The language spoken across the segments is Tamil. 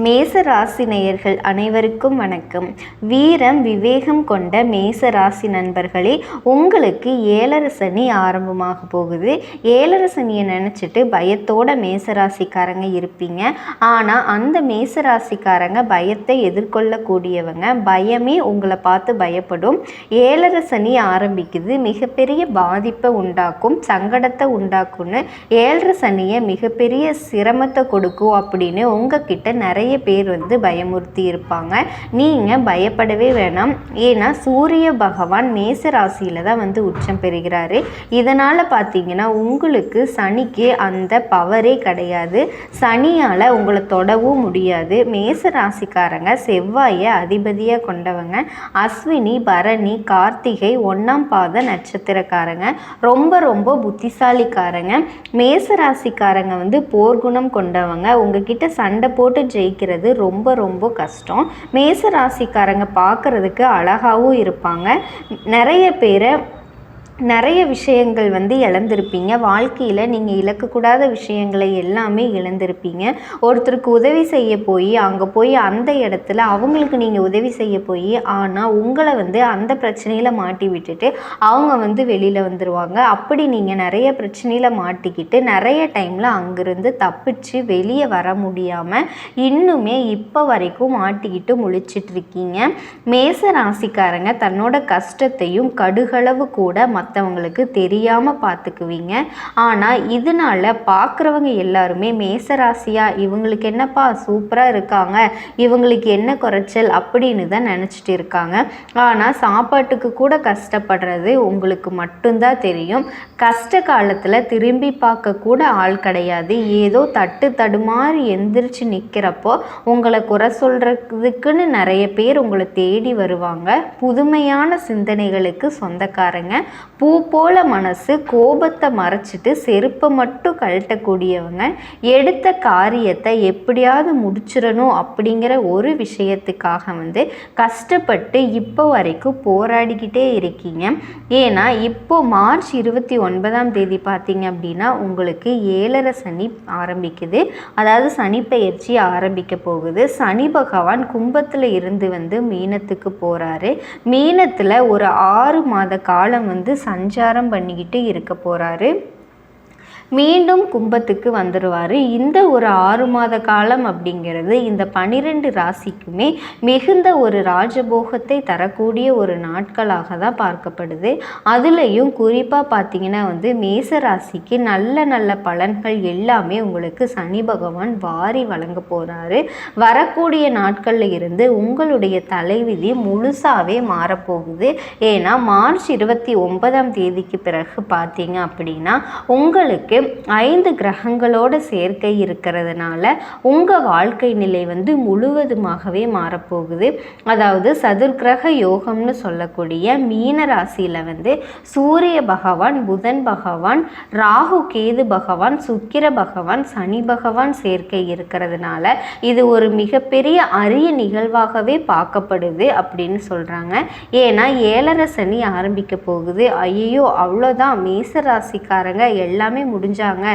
மேச ராசினேயர்கள் அனைவருக்கும் வணக்கம். வீரம் விவேகம் கொண்ட மேச ராசி நண்பர்களே உங்களுக்கு ஏழரை சனி ஆரம்பமாக போகுது. ஏழரை சனியை நினச்சிட்டு பயத்தோட மேச ராசிக்காரங்க இருப்பீங்க. ஆனால் அந்த மேச ராசிக்காரங்க பயத்தை எதிர்கொள்ளக்கூடியவங்க பயமே உங்களை பார்த்து பயப்படும். ஏழரை சனி ஆரம்பிக்குது மிகப்பெரிய பாதிப்பை உண்டாக்கும் சங்கடத்தை உண்டாக்கும்னு ஏழரை சனியை மிகப்பெரிய சிரமத்தை கொடுக்கும் அப்படின்னு உங்ககிட்ட நிறைய நிறைய பேர் வந்து பயமுறுத்தி இருப்பாங்க. நீங்கள் பயப்படவே வேணாம். ஏன்னா சூரிய பகவான் மேச ராசியில் தான் வந்து உச்சம் பெறுகிறாரு. இதனால் பார்த்தீங்கன்னா உங்களுக்கு சனிக்கு அந்த பவரே கிடையாது. சனியால் உங்களை தொடவும் முடியாது. மேச ராசிக்காரங்க செவ்வாயை அதிபதியாக கொண்டவங்க. அஸ்வினி பரணி கார்த்திகை ஒன்றாம் பாத நட்சத்திரக்காரங்க. ரொம்ப ரொம்ப புத்திசாலிக்காரங்க. மேச ராசிக்காரங்க வந்து போர்க்குணம் கொண்டவங்க. உங்ககிட்ட சண்டை போட்டு ஜெயிக்கிறது ரொம்ப ரொம்ப கஷ்டம். மேச ராசிக்காரங்க பார்க்குறதுக்கு அழகாகவும் இருப்பாங்க. நிறைய பேரை நிறைய விஷயங்கள் வந்து இழந்திருப்பீங்க. வாழ்க்கையில் நீங்கள் இழக்கக்கூடாத விஷயங்களை எல்லாமே இழந்திருப்பீங்க. ஒருத்தருக்கு உதவி செய்ய போய் அங்கே போய் அந்த இடத்துல அவங்களுக்கு நீங்கள் உதவி செய்ய போய் ஆனால் உங்களை வந்து அந்த பிரச்சனையில் மாட்டி விட்டுட்டு அவங்க வந்து வெளியில் வந்துடுவாங்க அப்படி நீங்கள் நிறைய பிரச்சனையில் மாட்டிக்கிட்டு நிறைய டைமில் அங்கேருந்து தப்பிச்சு வெளியே வர முடியாமல் இன்னுமே இப்போ வரைக்கும் மாட்டிக்கிட்டு முழிச்சிட்டு இருக்கீங்க மேச ராசிக்காரங்க தன்னோட கஷ்டத்தையும் கடுகளவு கூட மற்றவங்களுக்கு தெரியாமல் பார்த்துக்குவீங்க ஆனால் இதனால் பார்க்குறவங்க எல்லாருமே மேசராசியாக இவங்களுக்கு என்னப்பா சூப்பராக இருக்காங்க இவங்களுக்கு என்ன குறைச்சல் அப்படின்னு தான் நினச்சிட்டு இருக்காங்க. ஆனால் சாப்பாட்டுக்கு கூட கஷ்டப்படுறது உங்களுக்கு மட்டும்தான் தெரியும். கஷ்ட காலத்தில் திரும்பி பார்க்க கூட ஆள் கிடையாது. ஏதோ தட்டு தடுமாறி எந்திரிச்சு நிற்கிறப்போ உங்களை குறை சொல்கிறதுக்குன்னு நிறைய பேர் உங்களை தேடி வருவாங்க. புதுமையான சிந்தனைகளுக்கு சொந்தக்காரங்க. பூ போல மனசு கோபத்தை மறைச்சிட்டு செருப்பை மட்டும் கழட்டக்கூடியவங்க எடுத்த காரியத்தை எப்படியாவது முடிச்சிடணும் அப்படிங்கிற ஒரு விஷயத்துக்காக வந்து கஷ்டப்பட்டு இப்போ வரைக்கும் போராடிக்கிட்டே இருக்கீங்க. ஏன்னா இப்போ மார்ச் இருபத்தி ஒன்பதாம் தேதி பார்த்தீங்க அப்படின்னா உங்களுக்கு ஏழரை சனி ஆரம்பிக்குது. அதாவது சனி பெயர்ச்சி ஆரம்பிக்க போகுது. சனி பகவான் கும்பத்தில் இருந்து வந்து மீனத்துக்கு போகிறாரு மீனத்தில் ஒரு ஆறு மாத காலம் வந்து சஞ்சாரம் பண்ணிக்கிட்டு இருக்க போகிறாரு மீண்டும் கும்பத்துக்கு வந்துடுவார் இந்த ஒரு ஆறு மாத காலம் அப்படிங்கிறது இந்த பனிரெண்டு ராசிக்குமே மிகுந்த ஒரு ராஜபோகத்தை தரக்கூடிய ஒரு நாட்களாக தான் பார்க்கப்படுது. அதுலேயும் குறிப்பாக பார்த்தீங்கன்னா வந்து மேச ராசிக்கு நல்ல நல்ல பலன்கள் எல்லாமே உங்களுக்கு சனி பகவான் வாரி வழங்க போகிறாரு வரக்கூடிய நாட்களில் இருந்து உங்களுடைய தலைவிதி முழுசாகவே மாறப்போகுது. ஏன்னா மார்ச் இருபத்தி ஒன்பதாம் தேதிக்கு பிறகு பார்த்தீங்க அப்படின்னா உங்களுக்கு ஐந்து கிரகங்களோட சேர்க்கை இருக்கிறதுனால உங்கள் வாழ்க்கை நிலை வந்து முழுவதுமாகவே மாறப்போகுது. அதாவது சதுர்கிரக யோகம்னு சொல்லக்கூடிய மீன ராசியில் வந்து சூரிய பகவான் புதன் பகவான் ராகு கேது பகவான் சுக்கிர பகவான் சனி பகவான் சேர்க்கை இருக்கிறதுனால இது ஒரு மிகப்பெரிய அரிய நிகழ்வாகவே பார்க்கப்படுது அப்படின்னு சொல்கிறாங்க ஏன்னா ஏழரை சனி ஆரம்பிக்க போகுது. ஐயோ அவ்வளோதான் மேச ராசிக்காரங்க எல்லாமே முடிஞ்சாங்க.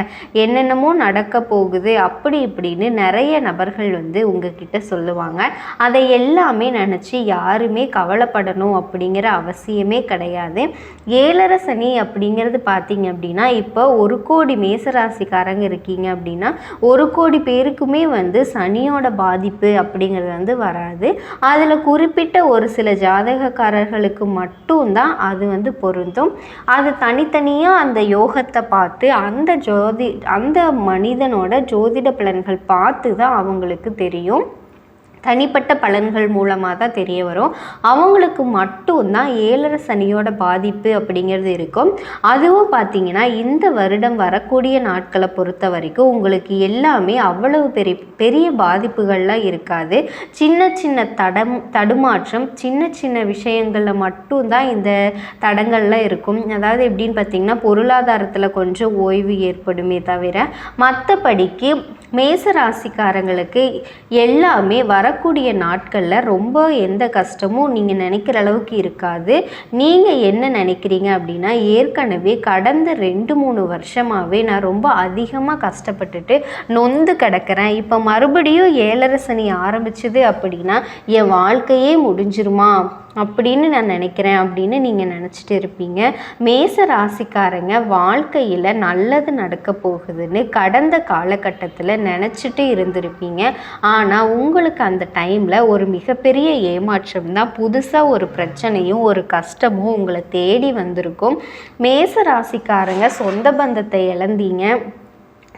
என்னென்னமோ நடக்க போகுது அப்படி இப்படின்னு நிறைய நபர்கள் வந்து உங்ககிட்ட சொல்லுவாங்க. அதை எல்லாமே நினச்சி யாருமே கவலைப்படணும் அப்படிங்கிற அவசியமே கிடையாது. ஏழரை சனி அப்படிங்கிறது பார்த்தீங்க அப்படின்னா இப்போ ஒரு கோடி மேசராசிக்காரங்க இருக்கீங்க அப்படின்னா ஒரு கோடி பேருக்குமே வந்து சனியோட பாதிப்பு அப்படிங்கிறது வந்து வராது. அதில் குறிப்பிட்ட ஒரு சில ஜாதகக்காரர்களுக்கு மட்டும்தான் அது வந்து பொருந்தும். அது தனித்தனியாக அந்த யோகத்தை பார்த்து அந்த அந்த ஜோதி அந்த மனிதனோட ஜோதிட பலன்கள் பார்த்து தான் அவங்களுக்கு தெரியும். தனிப்பட்ட பலன்கள் மூலமாக தான் தெரிய வரும். அவங்களுக்கு மட்டும்தான் ஏழரை சனியோட பாதிப்பு அப்படிங்கிறது இருக்கும். அதுவும் பார்த்தீங்கன்னா இந்த வருடம் வரக்கூடிய நாட்களை பொறுத்த வரைக்கும் உங்களுக்கு எல்லாமே அவ்வளவு பெரிய பெரிய பாதிப்புகள்லாம் இருக்காது. சின்ன சின்ன தடம் தடுமாற்றம் சின்ன சின்ன விஷயங்களில் மட்டும்தான் இந்த தடங்கள்லாம் இருக்கும். அதாவது எப்படின்னு பார்த்தீங்கன்னா பொருளாதாரத்தில் கொஞ்சம் ஓய்வு ஏற்படுமே தவிர மற்றபடிக்கு மேச ராசிக்காரங்களுக்கு எல்லாமே வர வரக்கூடிய நாட்களில் ரொம்ப எந்த கஷ்டமும் நீங்கள் நினைக்கிற அளவுக்கு இருக்காது. நீங்கள் என்ன நினைக்கிறீங்க அப்படின்னா ஏற்கனவே கடந்த ரெண்டு மூணு வருஷமாகவே நான் ரொம்ப அதிகமாக கஷ்டப்பட்டுட்டு நொந்து கிடக்கிறேன். இப்போ மறுபடியும் ஏழரை சனி ஆரம்பிச்சது அப்படின்னா என் வாழ்க்கையே முடிஞ்சிருமா? அப்படின்னு நான் நினைக்கிறேன் அப்படின்னு நீங்கள் நினச்சிட்டு இருப்பீங்க. மேச ராசிக்காரங்க வாழ்க்கையில் நல்லது நடக்க போகுதுன்னு கடந்த காலகட்டத்தில் நினச்சிட்டு இருந்திருப்பீங்க. ஆனால் உங்களுக்கு அந்த டைமில் ஒரு மிகப்பெரிய ஏமாற்றம் தான் புதுசாக ஒரு பிரச்சனையும் ஒரு கஷ்டமும் உங்களை தேடி வந்திருக்கும். மேச ராசிக்காரங்க சொந்த பந்தத்தை இழந்தீங்க.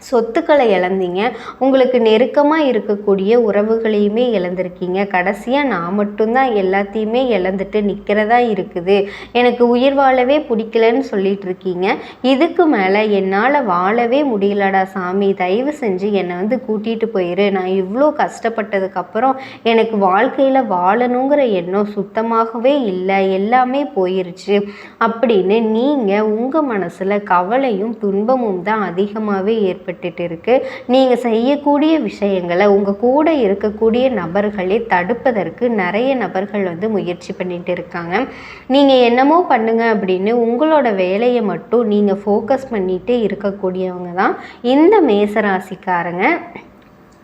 சொத்துக்களை இழந்தீங்க. உங்களுக்கு நெருக்கமாக இருக்கக்கூடிய உறவுகளையுமே இழந்திருக்கீங்க. கடைசியாக நான் மட்டும்தான் எல்லாத்தையுமே இழந்துட்டு நிற்கிறதா இருக்குது. எனக்கு உயிர் வாழவே பிடிக்கலன்னு சொல்லிட்டு இருக்கீங்க. இதுக்கு மேலே என்னால் வாழவே முடியலடா சாமி. தயவு செஞ்சு என்னை வந்து கூட்டிகிட்டு போயிரு. நான் இவ்வளோ கஷ்டப்பட்டதுக்கப்புறம் எனக்கு வாழ்க்கையில் வாழணுங்கிற எண்ணம் சுத்தமாகவே இல்லை. எல்லாமே போயிருச்சு. அப்படின்னு நீங்கள் உங்கள் மனசில் கவலையும் துன்பமும் தான் அதிகமாகவே ஏற்பட்டு ஏற்பட்டுட்டு இருக்கு நீங்கள் செய்யக்கூடிய விஷயங்களை உங்கள் கூட இருக்கக்கூடிய நபர்களை தடுப்பதற்கு நிறைய நபர்கள் வந்து முயற்சி பண்ணிட்டு இருக்காங்க. நீங்கள் என்னமோ பண்ணுங்க அப்படின்னு உங்களோட வேலையை மட்டும் நீங்கள் ஃபோக்கஸ் பண்ணிகிட்டே இருக்கக்கூடியவங்க தான் இந்த மேசராசிக்காரங்க.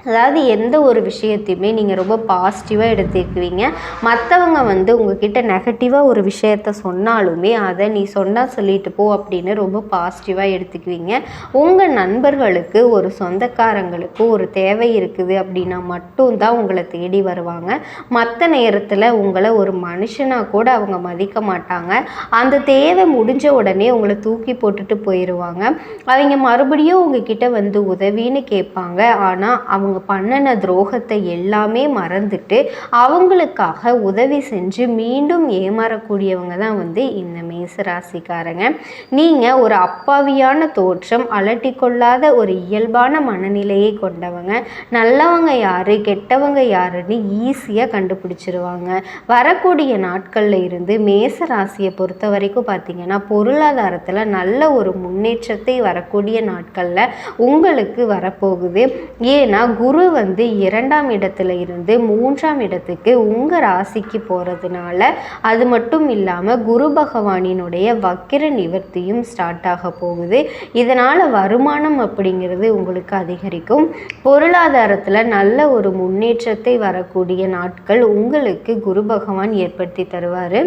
அதாவது எந்த ஒரு விஷயத்தையுமே நீங்கள் ரொம்ப பாசிட்டிவாக எடுத்துக்குவீங்க. மற்றவங்க வந்து உங்ககிட்ட நெகட்டிவாக ஒரு விஷயத்த சொன்னாலுமே அதை நீ சொன்னால் சொல்லிட்டு போ அப்படின்னு ரொம்ப பாசிட்டிவாக எடுத்துக்குவீங்க. உங்கள் நண்பர்களுக்கு ஒரு சொந்தக்காரங்களுக்கு ஒரு தேவை இருக்குது அப்படின்னா மட்டும்தான் உங்களை தேடி வருவாங்க. மற்ற நேரத்தில் உங்களை ஒரு மனுஷனாக கூட அவங்க மதிக்க மாட்டாங்க. அந்த தேவை முடிஞ்ச உடனே உங்களை தூக்கி போட்டுட்டு போயிடுவாங்க அவங்க மறுபடியும் உங்ககிட்ட வந்து உதவின்னு கேட்பாங்க. ஆனால் அவங்க அவங்க பண்ணின துரோகத்தை எல்லாமே மறந்துட்டு அவங்களுக்காக உதவி செஞ்சு மீண்டும் ஏமாறக்கூடியவங்க தான் வந்து இந்த மேசராசிக்காரங்க. நீங்கள் ஒரு அப்பாவியான தோற்றம் அலட்டிக்கொள்ளாத ஒரு இயல்பான மனநிலையை கொண்டவங்க. நல்லவங்க யார் கெட்டவங்க யாருன்னு ஈஸியாக கண்டுபிடிச்சிருவாங்க. வரக்கூடிய நாட்களில் இருந்து மேசராசியை பொறுத்த வரைக்கும் பார்த்தீங்கன்னா பொருளாதாரத்தில் நல்ல ஒரு முன்னேற்றத்தை வரக்கூடிய நாட்களில் உங்களுக்கு வரப்போகுது. ஏன்னா குரு வந்து இரண்டாம் இடத்துல இருந்து மூன்றாம் இடத்துக்கு உங்கள் ராசிக்கு போகிறதுனால அது மட்டும் இல்லாமல் குரு பகவானினுடைய வக்கிர நிவர்த்தியும் ஸ்டார்ட் ஆக போகுது. இதனால் வருமானம் அப்படிங்கிறது உங்களுக்கு அதிகரிக்கும். பொருளாதாரத்தில் நல்ல ஒரு முன்னேற்றத்தை வரக்கூடிய நாட்கள் உங்களுக்கு குரு பகவான் ஏற்படுத்தி தருவார்.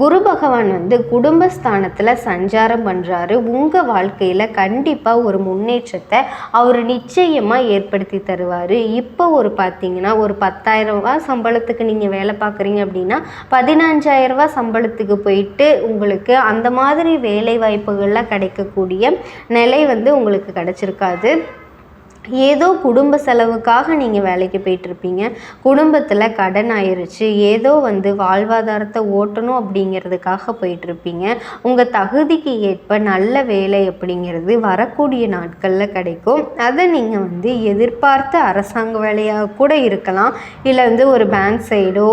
குரு பகவான் வந்து குடும்பஸ்தானத்தில் சஞ்சாரம் பண்ணுறாரு உங்கள் வாழ்க்கையில் கண்டிப்பாக ஒரு முன்னேற்றத்தை அவர் நிச்சயமாக ஏற்படுத்தி தருவார். இப்போ ஒரு பார்த்தீங்கன்னா ஒரு பத்தாயிரம் சம்பளத்துக்கு நீங்கள் வேலை பார்க்குறீங்க அப்படின்னா பதினஞ்சாயிரம் சம்பளத்துக்கு போயிட்டு உங்களுக்கு அந்த மாதிரி வேலை வாய்ப்புகள்லாம் கிடைக்கக்கூடிய நிலை வந்து உங்களுக்கு கிடச்சிருக்காது. ஏதோ குடும்ப செலவுக்காக நீங்கள் வேலைக்கு போயிட்டுருப்பீங்க. குடும்பத்தில் கடன் ஆயிடுச்சு ஏதோ வந்து வாழ்வாதாரத்தை ஓட்டணும் அப்படிங்கிறதுக்காக போயிட்டுருப்பீங்க. உங்கள் தகுதிக்கு ஏற்ப நல்ல வேலை அப்படிங்கிறது வரக்கூடிய நாட்களில் கிடைக்கும். அதை நீங்கள் வந்து எதிர்பார்த்த அரசாங்க வேலையாக கூட இருக்கலாம். இல்லை வந்து ஒரு பேங்க் சைடோ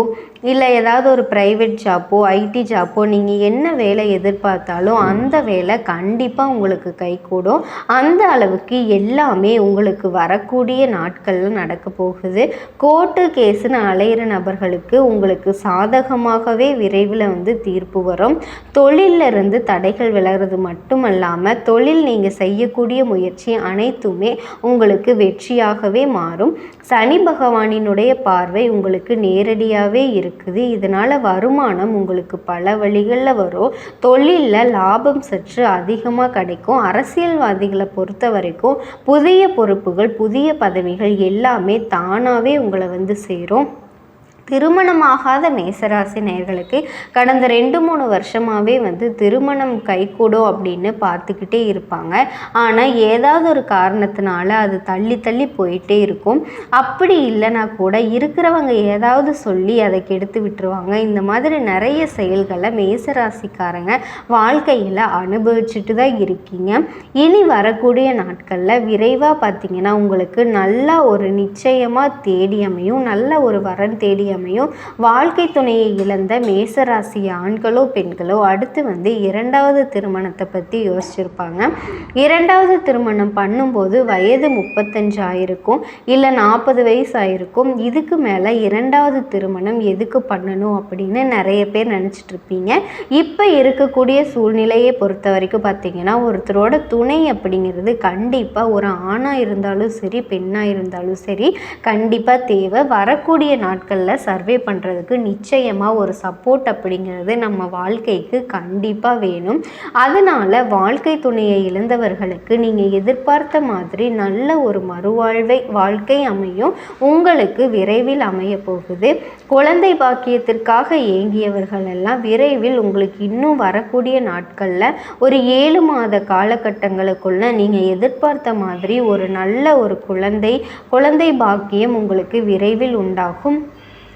இல்லை ஏதாவது ஒரு ப்ரைவேட் ஜாப்போ ஐடி ஜாப்போ நீங்கள் என்ன வேலை எதிர்பார்த்தாலும் அந்த வேலை கண்டிப்பாக உங்களுக்கு கைகூடும். அந்த அளவுக்கு எல்லாமே உங்களுக்கு வரக்கூடிய நாட்களில் நடக்க போகுது. கோர்ட்டு கேஸுன்னு அலையிற நபர்களுக்கு உங்களுக்கு சாதகமாகவே விரைவில் வந்து தீர்ப்பு வரும். தொழிலில் இருந்து தடைகள் விலகிறது மட்டுமல்லாமல் தொழில் நீங்கள் செய்யக்கூடிய முயற்சி அனைத்துமே உங்களுக்கு வெற்றியாகவே மாறும். சனி பகவானினுடைய பார்வை உங்களுக்கு நேரடியாகவே இருக்கும் இருக்குது. இதனால் வருமானம் உங்களுக்கு பல வழிகளில் வரும். தொழிலில் லாபம் சற்று அதிகமாக கிடைக்கும். அரசியல்வாதிகளை பொறுத்த வரைக்கும் புதிய பொறுப்புகள் புதிய பதவிகள் எல்லாமே தானாகவே உங்களை வந்து சேரும். திருமணமாகாத மேசராசி நேர்களுக்கு கடந்த ரெண்டு மூணு வருஷமாகவே வந்து திருமணம் கைகூடும் அப்படின்னு பார்த்துக்கிட்டே இருப்பாங்க. ஆனால் ஏதாவது ஒரு காரணத்தினால அது தள்ளி தள்ளி போயிட்டே இருக்கும். அப்படி இல்லைனா கூட இருக்கிறவங்க ஏதாவது சொல்லி அதை கெடுத்து விட்டுருவாங்க. இந்த மாதிரி நிறைய செயல்களை மேசராசிக்காரங்க வாழ்க்கையில் அனுபவிச்சுட்டு தான் இருக்கீங்க. இனி வரக்கூடிய நாட்களில் விரைவாக பார்த்தீங்கன்னா உங்களுக்கு நல்லா ஒரு நிச்சயமாக தேடி அமையும். நல்ல ஒரு வரன் தேடி அமையும் வாழ்க்கை துணையை இழந்த மேசராசி ஆண்களோ பெண்களோ அடுத்து வந்து இரண்டாவது திருமணத்தை பற்றி யோசிச்சிருப்பாங்க. இரண்டாவது திருமணம் பண்ணும்போது வயது முப்பத்தஞ்சு ஆயிருக்கும் இல்லை நாற்பது வயசு ஆயிருக்கும் இதுக்கு மேலே இரண்டாவது திருமணம் எதுக்கு பண்ணணும் அப்படின்னு நிறைய பேர் நினச்சிட்டு இருப்பீங்க இப்போ இருக்கக்கூடிய சூழ்நிலையை பொறுத்த வரைக்கும் பார்த்தீங்கன்னா ஒருத்தரோட துணை அப்படிங்கிறது கண்டிப்பாக ஒரு ஆணாக இருந்தாலும் சரி பெண்ணாக இருந்தாலும் சரி கண்டிப்பாக தேவை. வரக்கூடிய நாட்களில் சர்வே பண்ணுறதுக்கு நிச்சயமாக ஒரு சப்போர்ட் அப்படிங்கிறது நம்ம வாழ்க்கைக்கு கண்டிப்பாக வேணும். அதனால் வாழ்க்கை துணையை இழந்தவர்களுக்கு நீங்கள் எதிர்பார்த்த மாதிரி நல்ல ஒரு மறுவாழ்வை வாழ்க்கை அமையும். உங்களுக்கு விரைவில் அமைய போகுது. குழந்தை பாக்கியத்திற்காக ஏங்கியவர்கள் எல்லாம் விரைவில் உங்களுக்கு இன்னும் வரக்கூடிய நாட்களில் ஒரு ஏழு மாத காலகட்டங்களுக்குள்ள நீங்கள் எதிர்பார்த்த மாதிரி ஒரு நல்ல ஒரு குழந்தை குழந்தை பாக்கியம் உங்களுக்கு விரைவில் உண்டாகும்.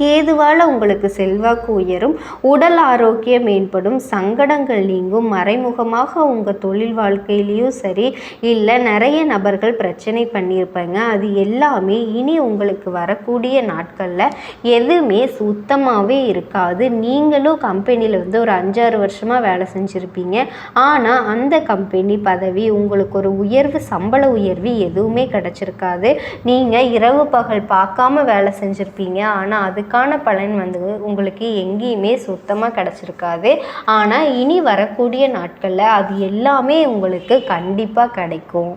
கேதுவால் உங்களுக்கு செல்வாக்கு உயரும் உடல் ஆரோக்கியம் மேம்படும் சங்கடங்கள் நீங்கும் மறைமுகமாக உங்கள் தொழில் வாழ்க்கையிலையும் சரி இல்லை நிறைய நபர்கள் பிரச்சனை பண்ணியிருப்பாங்க. அது எல்லாமே இனி உங்களுக்கு வரக்கூடிய நாட்களில் எதுவுமே சுத்தமாகவே இருக்காது. நீங்களும் கம்பெனியில் வந்து ஒரு அஞ்சாறு வருஷமாக வேலை செஞ்சுருப்பீங்க. ஆனால் அந்த கம்பெனி பதவி உங்களுக்கு ஒரு உயர்வு சம்பள உயர்வு எதுவுமே கிடச்சிருக்காது. நீங்கள் இரவு பகல் பார்க்காம வேலை செஞ்சுருப்பீங்க. ஆனால் அதற்கான பலன் வந்து உங்களுக்கு எங்கேயுமே சுத்தமாக கிடச்சிருக்காது. ஆனால் இனி வரக்கூடிய நாட்களில் அது எல்லாமே உங்களுக்கு கண்டிப்பாக கிடைக்கும்.